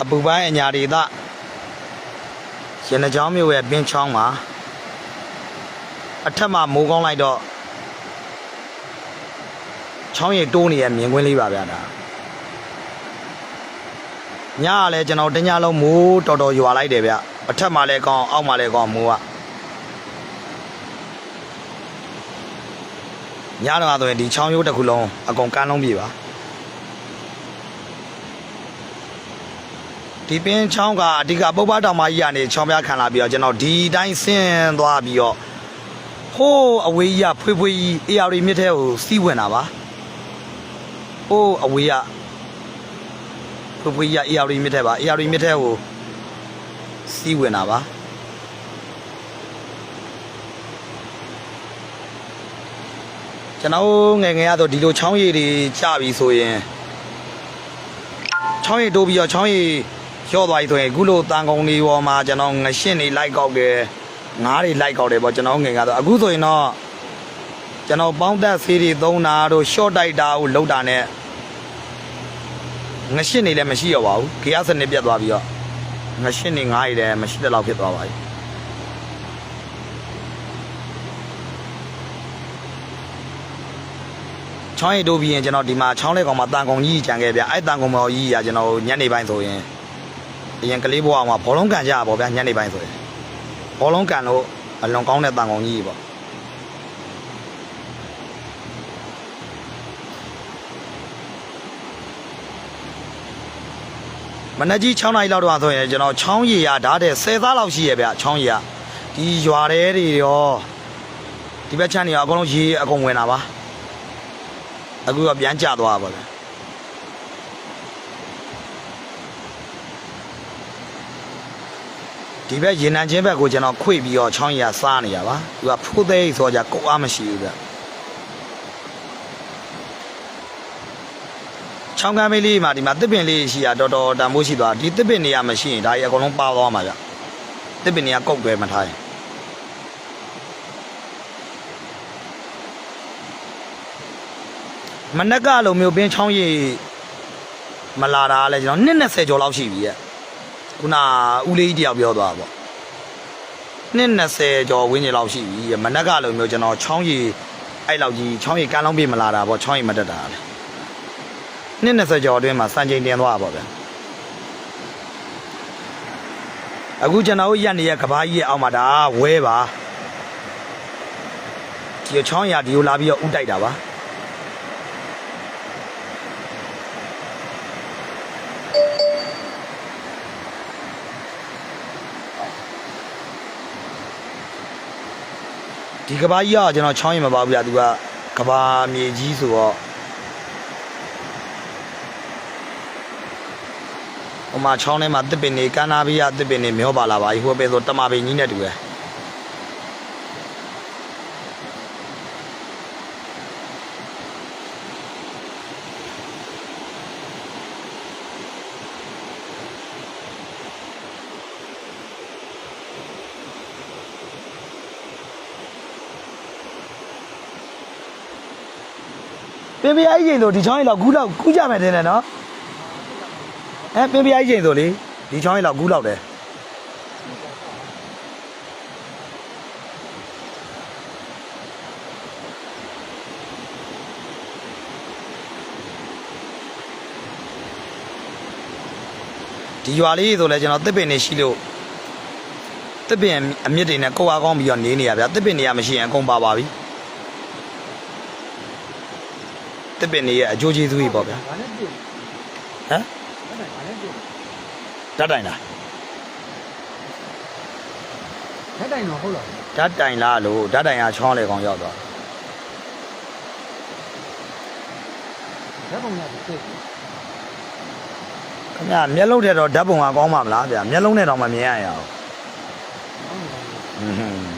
အပူပိုင်းအညာဒေသရနကြောင်းမြို့ရဲ့ပင်းချောင်းမှာအထက်မှာမိုးကောင်းလိုက်တော့ချောင်းရည်တိုးနေရမြင်ကွင်းလေးပါဗျာဒါညကလည်းကျွန်တော်တညလုံးမိုးတော်တော်ရွာလိုက်တယ်ဗျအထက်မှာလည်းကောင်းအောက်မှာလည်းကောင်းမိုးကညတော့ဆိုရင်ဒီချောင်းရိုးတစ်ခုလုံးအကုန်ကန်းလုံးပြေပါ ဒီပင်းချောင်းကအဓိကပုပ္ပတောင်မကြီးကနေချောင်းပြခံလာပြီးတော့ကျွန်တော်ဒီတိုင်းဆင်းသွားပြီးတော့ဟိုးအဝေးကြီးကဖွေးဖွေးကြီးအေယာရီမြစ်ထဲကိုစီးဝင်တာပါဟိုးအဝေးကဖွေးဖွေးကြီးကအေယာရီမြစ်ထဲပါအေယာရီမြစ်ထဲကိုစီးဝင်တာပါကျွန်တော်ငယ်ငယ်ရတော့ဒီလိုချောင်းရည်တွေကြပြီဆိုရင်ချောင်းရည်တိုးပြီးတော့ချောင်းရည် လျှော့သွားပြီဆိုရင်အခုလိုတန်ကုံတွေပေါ်မှာကျွန်တော်ငရှင်းတွေလိုက်ကောက်တယ်ငားတွေလိုက်ကောက်တယ်ပေါ့ကျွန်တော်ငယ်ကတော့အခုဆိုရင်တော့ကျွန်တော်ပေါင်းသက်ဆေးတွေသုံးတာတို့ရှော့တိုက်တာကိုလောက်တာနဲ့ငရှင်းတွေလည်းမရှိတော့ပါဘူးဂီယာစနစ်ပြတ်သွားပြီးတော့ငရှင်းတွေငားတွေလည်းမရှိတဲ့လောက်ဖြစ်သွားပါပြီချောင်းရည်တိုးပြီးရင်ကျွန်တော်ဒီမှာချောင်းလက်ကောင်မှာတန်ကုံကြီးကြံခဲ့ဗျအဲ့တန်ကုံမော်ကြီးကကျွန်တော်ညနေပိုင်းဆိုရင် အရင်ကလေးဘဝမှာဘောလုံးကန်ကြပါဗျညနေပိုင်းဆိုရင်ဘောလုံးကန်လို့အလွန်ကောင်းတဲ့တန်ကုံကြီးပေါ့မနက်ကြီး6နာရီလောက်တော့ဆိုရင်ကျွန်တော်ချောင်းရည်ရဓာတ်တဲ့10သားလောက်ရှိရဲ့ဗျချောင်းရည်ရဒီရွာတဲတွေရောဒီဘက်ချမ်းတွေရောအကုန်လုံးရေအကုန်ဝင်တာပါအခုကပြန်ကျသွားပါဗျာ ဒီဘက်ရေနံချင်းဘက်ကိုကျွန်တော်ခွေပြီးတော့ချောင်းရစားနေရပါသူကဖိုးသေးဆိုကြကုတ်အားမရှိဘူးဗျချောင်းကမ်းမေးလေးမှာဒီမှာတစ်ပင်လေးရှိရတော်တော်တန်ဖိုးရှိသွားဒီတစ်ပင်နေရမရှိရင်ဒါကြီးအကုန်လုံးပါသွားမှာဗျတစ်ပင်နေရကုတ်ပဲမထားရင်မနက်ကလိုမျိုးပင်းချောင်းရည်မလာတာလဲကျွန်တော်နှစ်20ကျော်လောက်ရှိပြီရဲ့ ခုနဦးလေးကြီးတယောက်ပြောသွားတာပေါ့နှစ်20ကျော်ဝင်းကျင်လောက်ရှိပြီရဲ့မနက်ကလိုမျိုးကျွန်တော်ချောင်းရည်အဲ့လောက်ကြီးချောင်းရည်ကန်းလုံးပြေးမလာတာပေါ့ချောင်းရည်မတက်တာလေနှစ်20ကျော်အတွင်းမှာစံချိန်တင်သွားတာပေါ့ဗျအခုကျွန်တော်ရက်နေရကဘာကြီးရဲ့အောက်မှာဒါဝဲပါဒီချောင်းရဒီကိုလာပြီးတော့ဥတိုက်တာပါ ဒီကဘာကြီးကကျွန်တော်ချောင်းရင်မပါဘူးဗျာသူကကဘာမြေကြီးဆိုတော့ဟိုမှာချောင်းထဲမှာတစ်ပင်နေကန်းနာဘီရတစ်ပင်နေမျောပါလာပါဟိုပဲဆိုတမပင်ကြီးနဲ့တူတယ် ပင်ပြားကြီးချိန်ဆိုဒီချောင်းရင်တော့ဂူးလောက်ကူးကြမယ်တင်တယ်နော်အဲပင်ပြားကြီးချိန်ဆိုလေဒီချောင်းရင်တော့ဂူးလောက်တယ်ဒီရွာလေးဆိုလဲကျွန်တော်တစ်ပင်နေရှိလို့တစ်ပင်အမြင့်တွေနဲ့ကိုယ်အားကောင်းပြီးတော့နေနေရဗျာတစ်ပင်တွေကမရှိရင်အကုန်ပါပါပြီ တစ်ပင်နေရဲ့အကျိုးကျေးဇူးကြီးပေါ့ဗျာဘာနဲ့ပြင်ဟမ်ဘာနဲ့ပြင်ဓာတ်တိုင်လားထက်တိုင်တော့ဟုတ်လားဓာတ်တိုင်လားလို့ဓာတ်တိုင်ကချောင်းလေကောင်ရောက်သွားဓာတ်ပုံရပြီသိခင်ဗျာမျက်လုံးထဲတော့ဓာတ်ပုံကကောင်းပါမလားဗျာမျက်လုံးနဲ့တော့မမြင်ရရအောင်အောင်တယ်ဟွန်းဟွန်း